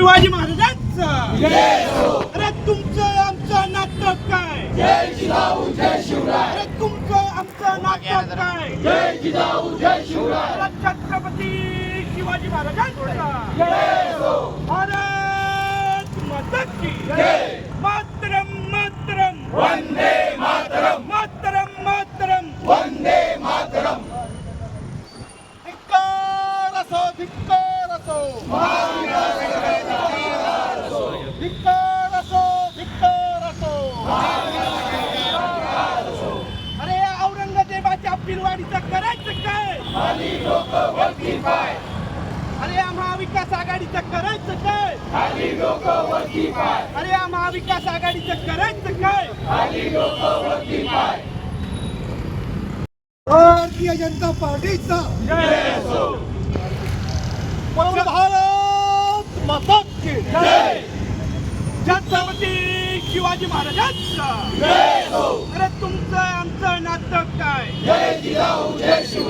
शिवाजी महाराजांचं. अरे तुमचं आमचं नाटक काय? जय जिजाऊ जय शिवराय अरे तुमचं आमचं नाटक काय? जय जिजाऊ जय शिवराय छत्रपती शिवाजी महाराजांचं. जय हो भारत माता मातरम मातरम वंदे मातरम मातरम. मातरम वंदे मातरम. धिक्कार असो धिक्कार असो. खाली लोक वरती पाय. अरे या महाविकास आघाडीचं करायचं काय? खाली लोक वरती पाय. अरे या महाविकास आघाडीचं करायचं काय? खाली लोक वरती पाय. भारतीय जनता पार्टीचा जय बोलो भारत माता की जय. छत्रपती शिवाजी महाराजांचा. जय हो अरे तुमचं आमचं नातं काय? जय जिजाऊ जय शिवराय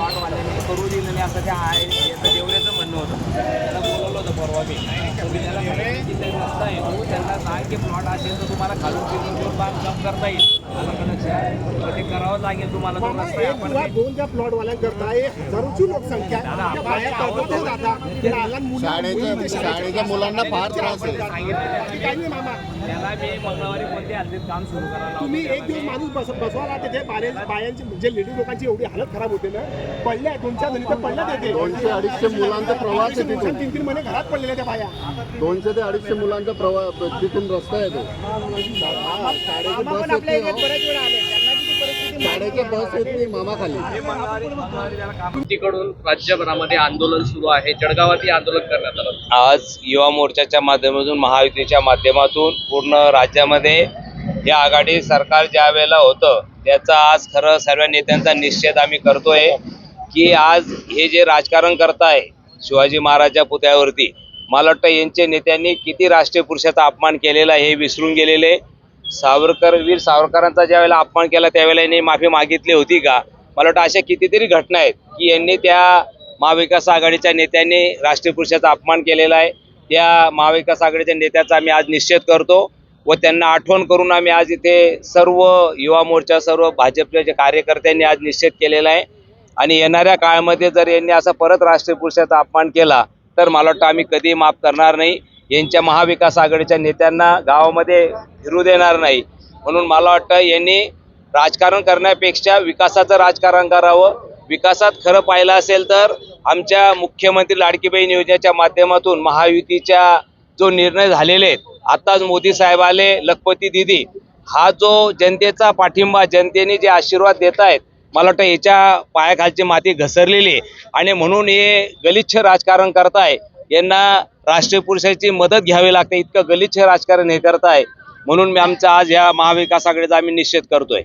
करू दिलं नाही असं त्या आहे. याचं देवऱ्याचं म्हणणं होतं. त्याला बोलवलं होतं परवा मी. तुम्ही त्याला सांगितलं की ते रस्ता आहे तो त्यांना सांग की प्लॉट असेल तर तुम्हाला खालून फिरून घेऊन बांधकाम करता येईल. ते करावं लागेल तुम्हाला तो रस्ता. आपण हजारोची लोकसंख्या. शाळेच्या मुली- शाळेच्या मुलांना फार त्रास आहे. त्याला मी मंगळवारी कोणते हल्लीत काम सुरू करायला तुम्ही एक दिवस माणूस बस बसवा तिथे. बाया- बायांची म्हणजे लेडी लोकांची एवढी हालत खराब होते ना पडल्या दोन चार जणी पडल्या तिथे दोनशे अडीचशे मुलांचा प्रवास आहे तिथून. तीन तीन महिने घरात पडलेल्या त्या बाया. दोनशे ते अडीचशे मुलांचा प्रवास तिथून रस्ता हा, येत. नाही. शाळेच्या बस येत नाही मामा खाली तिकडून राज्यभरामध्ये आंदोलन सुरू आहे. जळगावातही आंदोलन करण्यात आलं. आज युवा मोर्चाच्या माध्यमातून महायुतीच्या माध्यमातून पूर्ण राज्यामध्ये या आघाडी सरकार ज्या वेळेला होतं त्याचा आज खरं सर्व नेत्यांचा निश्चित आम्ही करतोय. की आज हे जे राजकारण करताय शिवाजी महाराजच्या पुतळ्यावरती मला वाटतं यांच्या नेत्यांनी किती राष्ट्रीय पुरुषाचा अपमान केलेला आहे हे विसरून गेलेले. सावरकर वीर सावरकरांचा ज्या वेळेला अपमान केला त्यावेळेला यांनी माफी मागितली होती का? मला वाटतं अशा कितीतरी घटना आहेत की यांनी त्या महाविकास आघाडीच्या नेत्यांनी राष्ट्रीय पुरुषाचा अपमान केलेला आहे. त्या महाविकास आघाडीच्या नेत्याचा आम्ही आज निश्चित करतो व त्यांना आठवण करून आम्ही आज इथे सर्व युवा मोर्चा सर्व भाजपच्या जे कार्यकर्त्यांनी आज निश्चित केलेला आहे. आणि येणाऱ्या काळामध्ये जर यांनी असा परत राष्ट्रीय पुरुषाचा अपमान केला तर मला वाटतं आम्ही कधी माफ करणार नाही. यांच्या महाविकास आघाडीच्या नेत्यांना गावामध्ये फिरू देणार नाही. म्हणून मला वाटतं यांनी राजकारण करण्यापेक्षा विकासाचं राजकारण करावं. विकासात खरं पाहिलं असेल तर आमच्या मुख्यमंत्री लाडकीबाई योजनेच्या माध्यमातून महायुतीच्या जो निर्णय झालेले आहेत आताच मोदी साहेब आले लखपती दिदी हा जो जनतेचा पाठिंबा जनतेने जे आशीर्वाद देत आहेत मला वाटतं याच्या पायाखालची माती घसरलेली आहे. आणि म्हणून हे गलिच्छ राजकारण करताय. यांना राष्ट्रीय पुरुषाची मदत घ्यावी लागते. इतकं गलिच्छ राजकारण हे करताय. म्हणून मी आमचा आज या महाविकास आघाडीचा आम्ही निषेध करतोय.